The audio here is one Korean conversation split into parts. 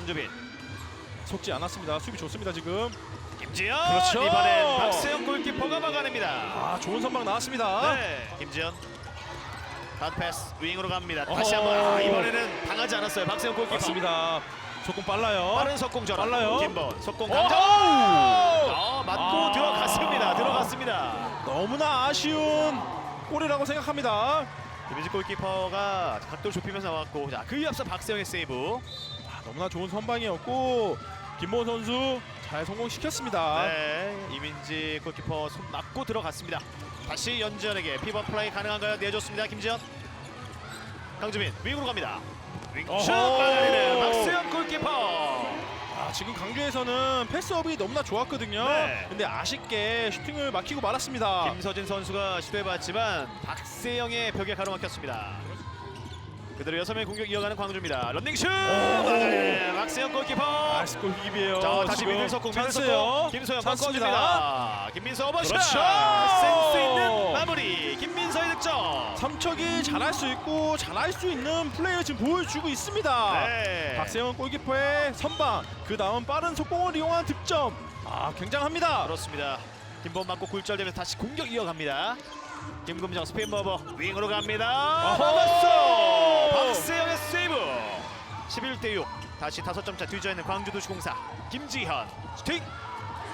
강주빈 속지 않았습니다. 수비 좋습니다 지금. 김지현 그렇죠. 이번엔 박세영 골키퍼가 막아냅니다. 아 좋은 선방 나왔습니다. 네, 김지현 단 패스 윙으로 갑니다. 다시. 한번 아, 이번에는 당하지 않았어요. 박세영 골키퍼. 맞습니다. 조금 빨라요. 빠른 속공 전환. 빨라요. 김본 속공! 강정. 어, 맞고 아. 들어갔습니다. 들어갔습니다. 너무나 아쉬운 골이라고 생각합니다. 김민지 골키퍼가 각도를 좁히면서 나왔고 자, 그에 앞서 박세영의 세이브. 아, 너무나 좋은 선방이었고 김모 선수 잘 성공시켰습니다. 네, 이민지 골키퍼 손 맞고 들어갔습니다. 다시 연지현에게 피버 플라이 가능한가요? 내줬습니다. 김지현. 강주민 윙으로 갑니다. 윙슛 어허. 막아내는 박세영 골키퍼. 아, 지금 강주에서는 패스업이 너무나 좋았거든요. 네. 근데 아쉽게 슈팅을 막히고 말았습니다. 김서진 선수가 시도해봤지만 박세영의 벽에 가로막혔습니다. 그대로 여섯 명 공격 이어가는 광주입니다. 런닝슛 막아내는 박세영 골키퍼. 골 힙이에요. 자 다시 지금 미들석공 찬스예요. 김소영. 바꿔줍니다. 김민서 오버샷 그렇죠. 센스 있는 마무리 김민서의 득점. 삼척이 잘할 수 있고 잘할 수 있는 플레이를 지금 보여주고 있습니다. 네. 박세영 골키퍼의 선방, 그 다음 빠른 속공을 이용한 득점. 아 굉장합니다. 그렇습니다. 김범 맞고 굴절되면서 다시 공격 이어갑니다. 김금정 스페인 버버 윙으로 갑니다. 어허! 11대 6. 다시 다섯 점차 뒤져 있는 광주도시공사 김지현 슈팅.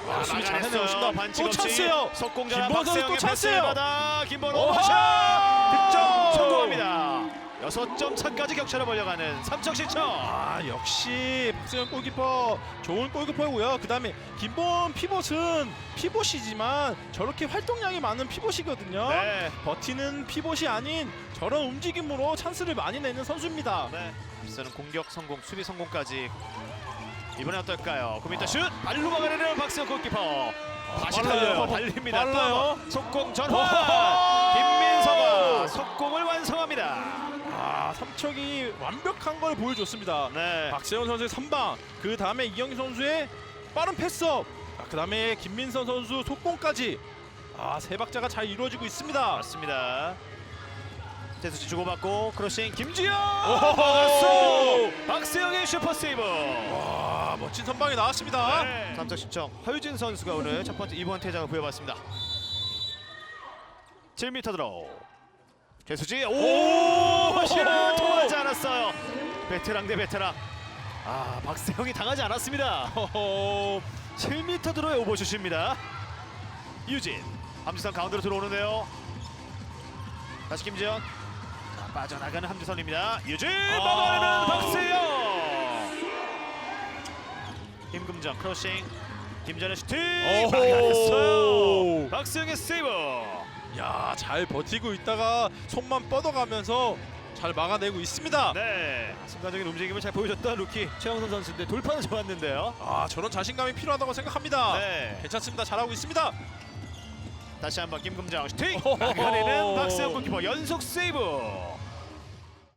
아, 수비 잘 막아냈어요. 해내십니다. 반칙 또 없이 찬스예요. 속공전환 김범 선수 또 박세영의 찬스예요. 패스를 받아 김범 오하! 오버샷 득점 성공합니다. 여섯 점 차까지 격차를 벌려가는 삼척 시청. 아 역시 박세영 골키퍼 좋은 골키퍼고요. 그 다음에 김범 피봇은 피봇이지만 저렇게 활동량이 많은 피봇이거든요. 네. 버티는 피봇이 아닌 저런 움직임으로 찬스를 많이 내는 선수입니다. 네. 앞서는 공격 성공, 수비 성공까지 이번에 어떨까요? 고민타 슛! 발로 막아내는 박세영 골키퍼. 다시. 달려요. 달립니다. 빨라요. 속공 전환. 김민서가 속공을 완성합니다. 아 삼척이 완벽한 걸 보여줬습니다. 네. 박세영 선수의 선방, 그 다음에 이영희 선수의 빠른 패스업, 아, 그 다음에 김민선 선수 속공까지 아 세 박자가 잘 이루어지고 있습니다. 맞습니다. 제수지 주고받고 크로싱 김지영 오호호! 막았어. 박세영의 슈퍼 세이브. 와 멋진 선방이 나왔습니다. 네. 삼척 신청 허유진 선수가 오늘 첫 번째 이번 퇴장을 부여받습니다. 7m 드로우. 최수지 오! 오! 않았어요. 베테랑 대 베테랑. 아 박세영이 당하지 않았습니다. 허허. 7m 드로의 오버슛입니다. 유진 함지선 가운데로 들어오는데요. 다시 김지현. 자, 빠져나가는 함지선입니다. 유진 아. 막아내는 박세영. 김금정 크로싱. 김전의 슈팅. 막아냈어요. 박세영의 세이브. 야 잘 버티고 있다가 손만 뻗어가면서 잘 막아내고 있습니다. 네, 순간적인 움직임을 잘 보여줬던 루키 최영선 선수인데 돌파는 좋았는데요. 아 저런 자신감이 필요하다고 생각합니다. 네. 괜찮습니다. 잘하고 있습니다. 다시 한번 김금정 슈팅. 막아내는 박세영 골키퍼 연속 세이브